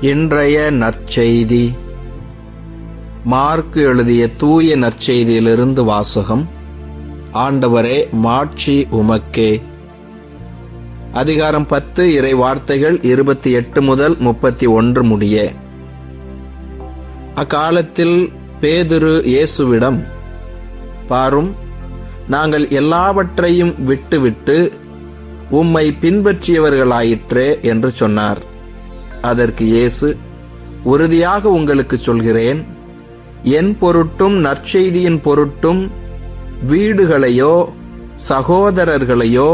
இன்றைய நற்செய்தி. மார்க்கு எழுதிய தூய நற்செய்தியிலிருந்து வாசகம். ஆண்டவரே மாட்சி உமக்கே. அதிகாரம் பத்து இறை வார்த்தைகள் இருபத்தி எட்டு முதல் முப்பத்தி ஒன்று முடிய. அக்காலத்தில் பேதுரு இயேசுவிடம் பாரும் நாங்கள் எல்லாவற்றையும் விட்டுவிட்டு உம்மை பின்பற்றியவர்களாயிற்றே என்று சொன்னார். அதற்கு இயேசு உறுதியாக உங்களுக்கு சொல்கிறேன் என் பொருட்டும் நற்செய்தியின் பொருட்டும் வீடுகளையோ சகோதரர்களையோ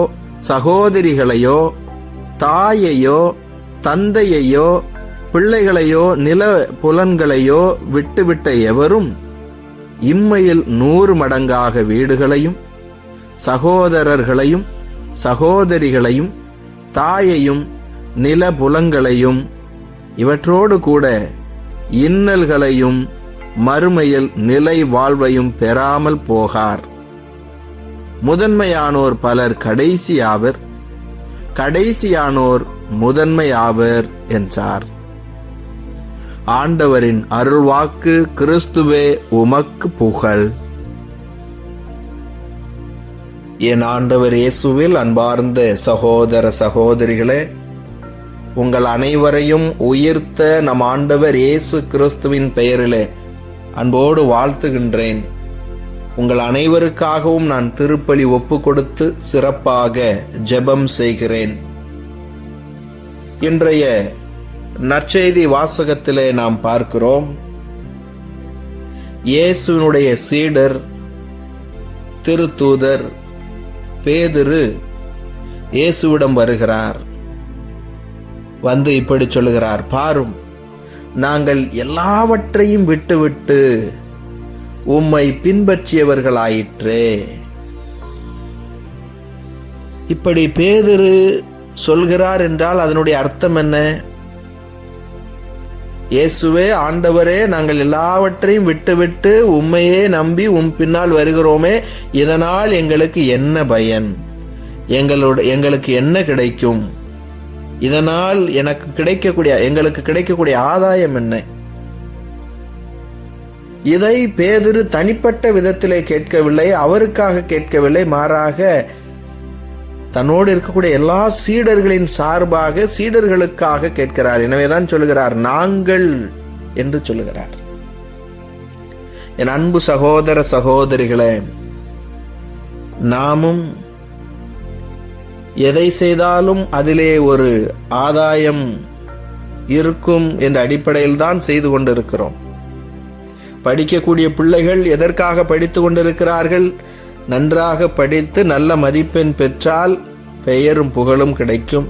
சகோதரிகளையோ தாயையோ தந்தையையோ பிள்ளைகளையோ நில புலன்களையோ விட்டுவிட்ட எவரும் இம்மையில் நூறு மடங்காக வீடுகளையும் சகோதரர்களையும் சகோதரிகளையும் தாயையும் நில புலங்களையும் இவற்றோடு கூட இன்னல்களையும் மறுமையில் நிலை வாழ்வையும் பெறாமல் போகார். முதன்மையானோர் பலர் கடைசியாவர் கடைசியானோர் முதன்மையாவர் என்றார். ஆண்டவரின் அருள்வாக்கு கிறிஸ்துவே உமக்கு புகழ். என் ஆண்டவர் இயேசுவில் அன்பார்ந்த சகோதர சகோதரிகளே உங்கள் அனைவரையும் உயிர்த்த நம் ஆண்டவர் இயேசு கிறிஸ்துவின் பெயரிலே அன்போடு வாழ்த்துகின்றேன். உங்கள் அனைவருக்காகவும் நான் திருப்பலி ஒப்பு கொடுத்து சிறப்பாக ஜெபம் செய்கிறேன். இன்றைய நற்செய்தி வாசகத்திலே நாம் பார்க்கிறோம். இயேசுவினுடைய சீடர் திருத்தூதர் பேதிரு இயேசுவிடம் வருகிறார். வந்து இப்படி சொல்லுகிறார் பாரும் நாங்கள் எல்லாவற்றையும் விட்டுவிட்டு உம்மை பின்பற்றியவர்களாயிற்றே. இப்படி பேதுரு சொல்கிறார் என்றால் அதனுடைய அர்த்தம் என்ன? இயேசுவே ஆண்டவரே நாங்கள் எல்லாவற்றையும் விட்டுவிட்டு உம்மையே நம்பி உம் பின்னால் வருகிறோமே இதனால் எங்களுக்கு என்ன பயன்? எங்களோட எங்களுக்கு என்ன கிடைக்கும்? இதனால் எனக்கு கிடைக்கக்கூடிய எங்களுக்கு கிடைக்கக்கூடிய ஆதாயம் என்ன? இதை பேதிரு தனிப்பட்ட விதத்திலே கேட்கவில்லை அவருக்காக கேட்கவில்லை. மாறாக தன்னோடு இருக்கக்கூடிய எல்லா சீடர்களின் சார்பாக சீடர்களுக்காக கேட்கிறார். எனவேதான் சொல்லுகிறார் நாங்கள் என்று சொல்லுகிறார். என் அன்பு சகோதர சகோதரிகளே நாமும் எதை செய்தாலும் அதிலே ஒரு ஆதாயம் இருக்கும் என்ற அடிப்படையில் தான் செய்து கொண்டிருக்கிறோம். படிக்கக்கூடிய பிள்ளைகள் எதற்காக படித்து கொண்டிருக்கிறார்கள்? நன்றாக படித்து நல்ல மதிப்பெண் பெற்றால் பெயரும் புகழும் கிடைக்கும்.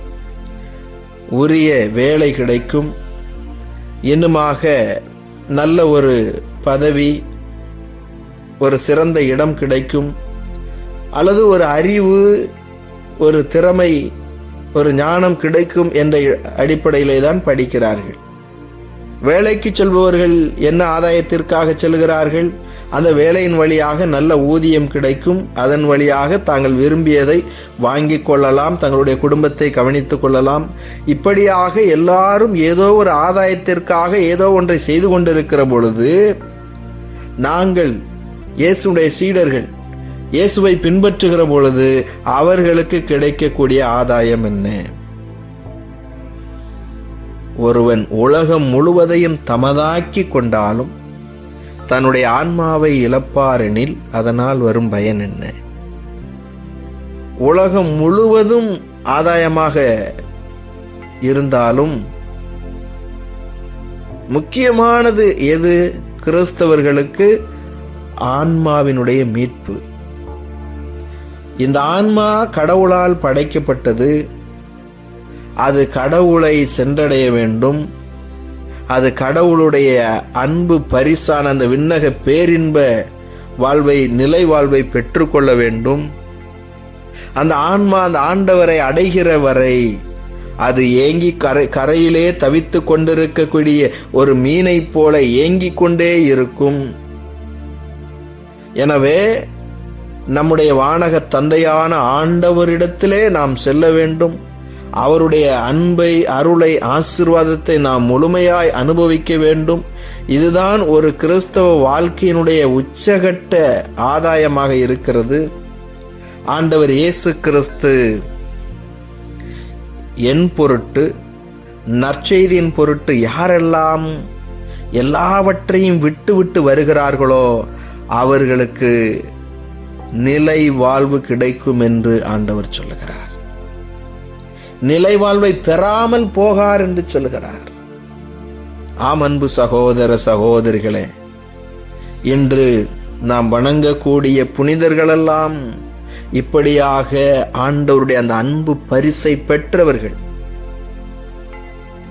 உரிய வேலை கிடைக்கும். இன்னுமாக நல்ல ஒரு பதவி ஒரு சிறந்த இடம் கிடைக்கும். அல்லது ஒரு அறிவு ஒரு திறமை ஒரு ஞானம் கிடைக்கும் என்ற அடிப்படையிலே தான் படிக்கிறார்கள். வேலைக்கு செல்பவர்கள் என்ன ஆதாயத்திற்காக செல்கிறார்கள்? அந்த வேலையின் வழியாக நல்ல ஊதியம் கிடைக்கும். அதன் வழியாக தாங்கள் விரும்பியதை வாங்கிக் கொள்ளலாம் தங்களுடைய குடும்பத்தை கவனித்துக் கொள்ளலாம். இப்படியாக எல்லாரும் ஏதோ ஒரு ஆதாயத்திற்காக ஏதோ ஒன்றை செய்து கொண்டிருக்கிற பொழுது நாங்கள் இயேசுடைய சீடர்கள் இயேசுவை பின்பற்றுகிற பொழுது அவர்களுக்கு கிடைக்கக்கூடிய ஆதாயம் என்ன? ஒருவன் உலகம் முழுவதையும் தமதாக்கி கொண்டாலும் தன்னுடைய ஆன்மாவை இழப்பாரெனில் அதனால் வரும் பயன் என்ன? உலகம் முழுவதும் ஆதாயமாக இருந்தாலும் முக்கியமானது எது? கிறிஸ்தவர்களுக்கு ஆன்மாவினுடைய மீட்பு. இந்த ஆன்மா கடவுளால் படைக்கப்பட்டது. அது கடவுளை சென்றடைய வேண்டும். அது கடவுளுடைய அன்பு பரிசான அந்த விண்ணக பேரின்ப வாழ்வை நிலை வாழ்வை பெற்றுக்கொள்ள வேண்டும். அந்த ஆன்மா அந்த ஆண்டவரை அடைகிற வரை அது ஏங்கி கரை கரையிலே தவித்து கொண்டிருக்கக்கூடிய ஒரு மீனைப் போல ஏங்கிக் கொண்டே இருக்கும். எனவே நம்முடைய வானக தந்தையான ஆண்டவரிடத்திலே நாம் செல்ல வேண்டும். அவருடைய அன்பை அருளை ஆசிர்வாதத்தை நாம் முழுமையாய் அனுபவிக்க வேண்டும். இதுதான் ஒரு கிறிஸ்தவ வாழ்க்கையினுடைய உச்சகட்ட ஆதாயமாக இருக்கிறது. ஆண்டவர் இயேசு கிறிஸ்து என் பொருட்டு நற்செய்தியின் பொருட்டு யாரெல்லாம் எல்லாவற்றையும் விட்டு விட்டு வருகிறார்களோ அவர்களுக்கு நிலை வாழ்வு கிடைக்கும் என்று ஆண்டவர் சொல்லுகிறார். நிலை வாழ்வை பெறாமல் போகார் என்று சொல்லுகிறார். ஆம் அன்பு சகோதர சகோதரிகளே இன்று நாம் வணங்கக்கூடிய புனிதர்களெல்லாம் இப்படியாக ஆண்டவருடைய அந்த அன்பு பரிசை பெற்றவர்கள்.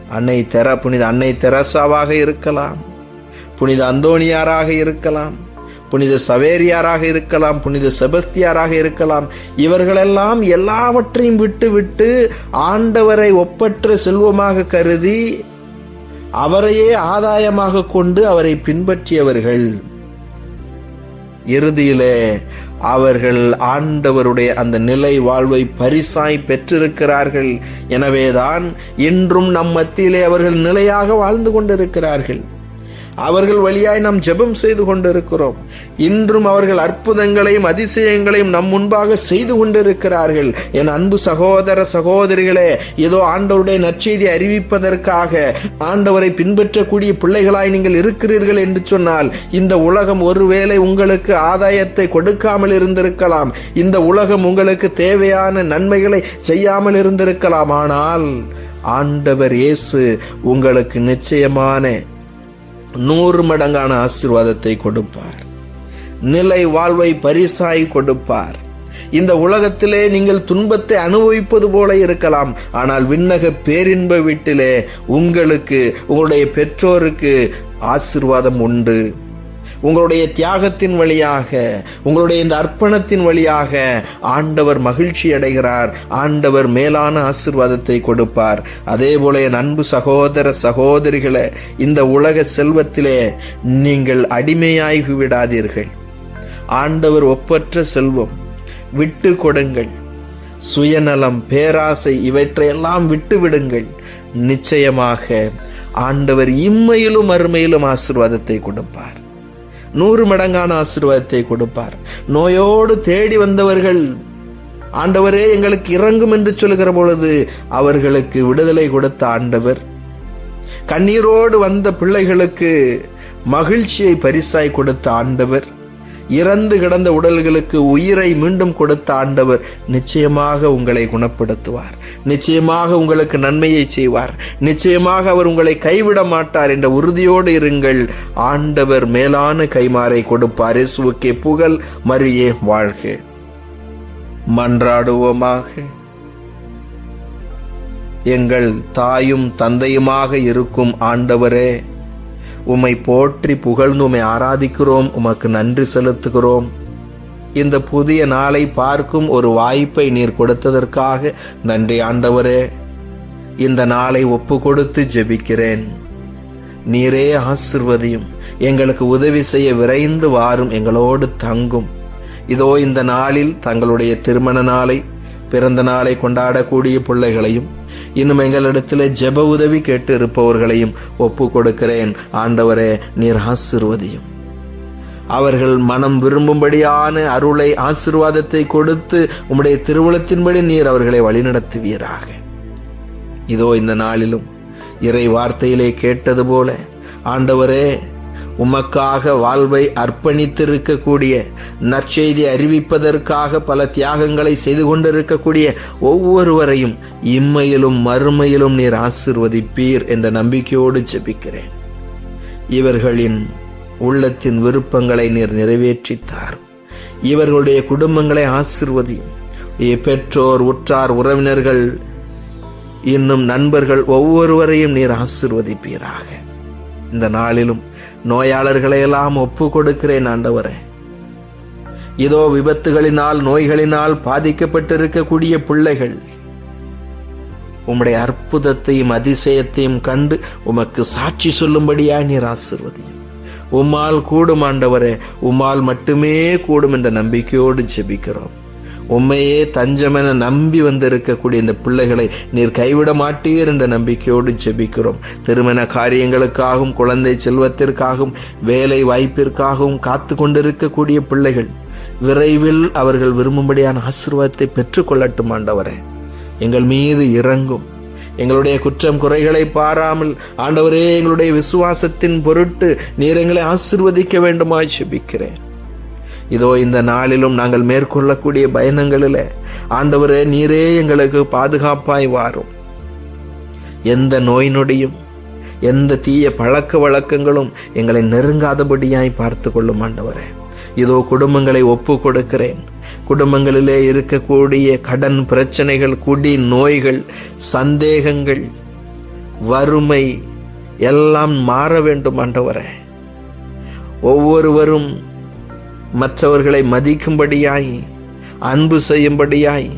அன்னை தெர புனித அன்னை தெரசாவாக இருக்கலாம் புனித அந்தோணியாராக இருக்கலாம் புனித சவேரியாராக இருக்கலாம் புனித செபஸ்தியாராக இருக்கலாம். இவர்களெல்லாம் எல்லாவற்றையும் விட்டுவிட்டு ஆண்டவரை ஒப்பற்ற செல்வமாக கருதி அவரையே ஆதாயமாக கொண்டு அவரை பின்பற்றியவர்கள். இறுதியிலே அவர்கள் ஆண்டவருடைய அந்த நிலை வாழ்வை பரிசாய் பெற்றிருக்கிறார்கள். எனவேதான் இன்றும் நம் மத்தியிலே அவர்கள் நிலையாக வாழ்ந்து கொண்டிருக்கிறார்கள். அவர்கள் வழியாய் நாம் ஜெபம் செய்து கொண்டிருக்கிறோம். இன்றும் அவர்கள் அற்புதங்களையும் அதிசயங்களையும் நம் முன்பாக செய்து கொண்டிருக்கிறார்கள். என் அன்பு சகோதர சகோதரிகளே ஏதோ ஆண்டவருடைய நற்செய்தி அறிவிப்பதற்காக ஆண்டவரை பின்பற்றக்கூடிய பிள்ளைகளாய் நீங்கள் இருக்கிறீர்கள் என்று சொன்னால் இந்த உலகம் ஒருவேளை உங்களுக்கு ஆதாயத்தை கொடுக்காமல் இருந்திருக்கலாம். இந்த உலகம் உங்களுக்கு தேவையான நன்மைகளை செய்யாமல் இருந்திருக்கலாம். ஆனால் ஆண்டவர் இயேசு உங்களுக்கு நிச்சயமான நூறு மடங்கான ஆசீர்வாதத்தை கொடுப்பார். நிலை வாழ்வை பரிசாய் கொடுப்பார். இந்த உலகத்திலே நீங்கள் துன்பத்தை அனுபவிப்பது போல இருக்கலாம். ஆனால் விண்ணக பேரின்ப வீட்டிலே உங்களுக்கு உங்களுடைய பெற்றோருக்கு ஆசிர்வாதம் உண்டு. உங்களுடைய தியாகத்தின் வழியாக உங்களுடைய இந்த அர்ப்பணத்தின் வழியாக ஆண்டவர் மகிழ்ச்சி அடைகிறார். ஆண்டவர் மேலான ஆசிர்வாதத்தை கொடுப்பார். அதே போல என் அன்பு சகோதர சகோதரிகளை இந்த உலக செல்வத்திலே நீங்கள் அடிமையாகி விடாதீர்கள். ஆண்டவர் ஒப்பற்ற செல்வம் விட்டு கொடுங்கள். சுயநலம் பேராசை இவற்றையெல்லாம் விட்டுவிடுங்கள் நிச்சயமாக ஆண்டவர் இம்மையிலும் அருமையிலும் ஆசிர்வாதத்தை கொடுப்பார். நூறு மடங்கான ஆசீர்வாதத்தை கொடுப்பார். நோயோடு தேடி வந்தவர்கள் ஆண்டவரே எங்களுக்கு இறங்கும் என்று சொல்லுகிற பொழுது அவர்களுக்கு விடுதலை கொடுத்த ஆண்டவர். கண்ணீரோடு வந்த பிள்ளைகளுக்கு மகிழ்ச்சியை பரிசாய் கொடுத்த ஆண்டவர். இறந்து கிடந்த உடல்களுக்கு உயிரை மீண்டும் கொடுத்த ஆண்டவர் நிச்சயமாக உங்களை குணப்படுத்துவார். நிச்சயமாக உங்களுக்கு நன்மையை செய்வார். நிச்சயமாக அவர் உங்களை கைவிட மாட்டார் என்ற உறுதியோடு இருங்கள். ஆண்டவர் மேலான கைமாறை கொடுப்பார். இசுவுக்கே புகழ் மரியே வாழ்க. மன்றாடுவோமாக. எங்கள் தாயும் தந்தையுமாக இருக்கும் ஆண்டவரே உம்மை போற்றி புகழ்ந்து உம்மை ஆராதிக்கிறோம் உமக்கு நன்றி செலுத்துகிறோம். இந்த புதிய நாளை பார்க்கும் ஒரு வாய்ப்பை நீர் கொடுத்ததற்காக நன்றி ஆண்டவரே. இந்த நாளை ஒப்பு கொடுத்து ஜெபிக்கிறேன். நீரே ஆசிர்வதியும் எங்களுக்கு உதவி செய்ய விரைந்து வாரும் எங்களோடு தங்கும். இதோ இந்த நாளில் தங்களுடைய திருமண நாளை பிறந்த நாளை கொண்டாடக்கூடிய பிள்ளைகளையும் இன்னும் எங்களிடத்தில் ஜெப உதவி கேட்டு இருப்பவர்களையும் ஒப்பு கொடுக்கிறேன் ஆண்டவரே நீர் ஆசிர்வதியும். அவர்கள் மனம் விரும்பும்படியான அருளை ஆசிர்வாதத்தை கொடுத்து உம்முடைய திருவுளத்தின்படி நீர் அவர்களை வழிநடத்துவீராக. இதோ இந்த நாளிலும் இறை வார்த்தையிலே கேட்டது போல ஆண்டவரே உமக்காக வாழ்வை அர்ப்பணித்திருக்கக்கூடிய நற்செய்தி அறிவிப்பதற்காக பல தியாகங்களை செய்து கொண்டிருக்கக்கூடிய ஒவ்வொருவரையும் இம்மையிலும் மறுமையிலும் நீர் ஆசிர்வதிப்பீர் என்ற நம்பிக்கையோடு ஜெபிக்கிறேன். இவர்களின் உள்ளத்தின் விருப்பங்களை நீர் நிறைவேற்றித்தார். இவர்களுடைய குடும்பங்களை ஆசிர்வதியும் பெற்றோர் உற்றார் உறவினர்கள் இன்னும் நண்பர்கள் ஒவ்வொருவரையும் நீர் ஆசிர்வதிப்பீராக. இந்த நாளிலும் நோயாளர்களை எல்லாம் ஒப்பு கொடுக்கிறேன் ஆண்டவரே. இதோ விபத்துகளினால் நோய்களினால் பாதிக்கப்பட்டிருக்கக்கூடிய பிள்ளைகள் உம்முடைய அற்புதத்தையும் அதிசயத்தையும் கண்டு உமக்கு சாட்சி சொல்லும்படியாய் நீர் ஆசிர்வதியும். உம்மால் கூடும் ஆண்டவரே. உம்மால் மட்டுமே கூடும் என்ற நம்பிக்கையோடு ஜெபிக்கிறோம். உண்மையே தஞ்சமென நம்பி வந்திருக்கக்கூடிய இந்த பிள்ளைகளை நீர் கைவிட மாட்டீர் என்ற நம்பிக்கையோடு ஜெபிக்கிறோம். திருமண காரியங்களுக்காகவும் குழந்தை செல்வத்திற்காகவும் வேலை வாய்ப்பிற்காகவும் காத்து கொண்டிருக்கக்கூடிய பிள்ளைகள் விரைவில் அவர்கள் விரும்பும்படியான ஆசீர்வாதத்தை பெற்றுக்கொள்ளட்டும் ஆண்டவரே. எங்கள் மீது இறங்கும். எங்களுடைய குற்றம் குறைகளை பாராமல் ஆண்டவரே எங்களுடைய விசுவாசத்தின் பொருட்டு நீர் எங்களை ஆசிர்வதிக்க வேண்டுமாய் செபிக்கிறேன் இதோ இந்த நாளிலும் நாங்கள் மேற்கொள்ளக்கூடிய பயணங்களில் ஆண்டவரே நீரே எங்களுக்கு பாதுகாப்பாய் வாரும். எந்த நோய் நொடியும் எந்த தீய பழக்க வழக்கங்களும் எங்களை நெருங்காதபடியாய் பார்த்து கொள்ளும் ஆண்டவரே. இதோ குடும்பங்களை ஒப்பு கொடுக்கிறேன் குடும்பங்களிலே இருக்கக்கூடிய கடன் பிரச்சனைகள் குடி நோய்கள் சந்தேகங்கள் வறுமை எல்லாம் மாற வேண்டும் ஆண்டவரே. ஒவ்வொருவரும் மற்றவர்களை மதிக்கும்படியாய் அன்பு செய்யும்படியாய்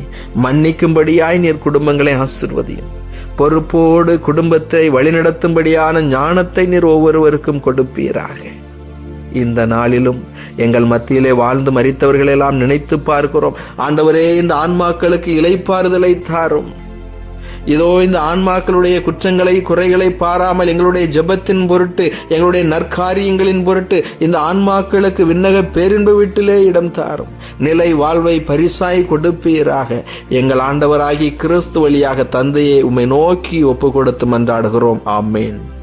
மன்னிக்கும்படியாய் நீர் குடும்பங்களை ஆசிர்வதியும். பொறுப்போடு குடும்பத்தை வழிநடத்தும்படியான ஞானத்தை நீர் ஒவ்வொருவருக்கும் கொடுப்பீராக. இந்த நாளிலும் எங்கள் மத்தியிலே வாழ்ந்து மறித்தவர்களெல்லாம் நினைத்து பார்க்கிறோம். ஆண்டவரே இந்த ஆன்மாக்களுக்கு இலைப்பாறுதலை தாரும். இதோ இந்த ஆன்மாக்களுடைய குற்றங்களை குறைகளை பாராமல் எங்களுடைய ஜெபத்தின் பொருட்டு எங்களுடைய நற்காரியங்களின் பொருட்டு இந்த ஆன்மாக்களுக்கு விண்ணக பேரின்பு வீட்டிலே இடம் தாரும். நிலை வாழ்வை பரிசாய் கொடுப்பீராக. எங்கள் ஆண்டவராகி கிறிஸ்து வழியாக தந்தையை உம்மை நோக்கி ஒப்பு கொடுத்து மன்றாடுகிறோம். ஆமேன்.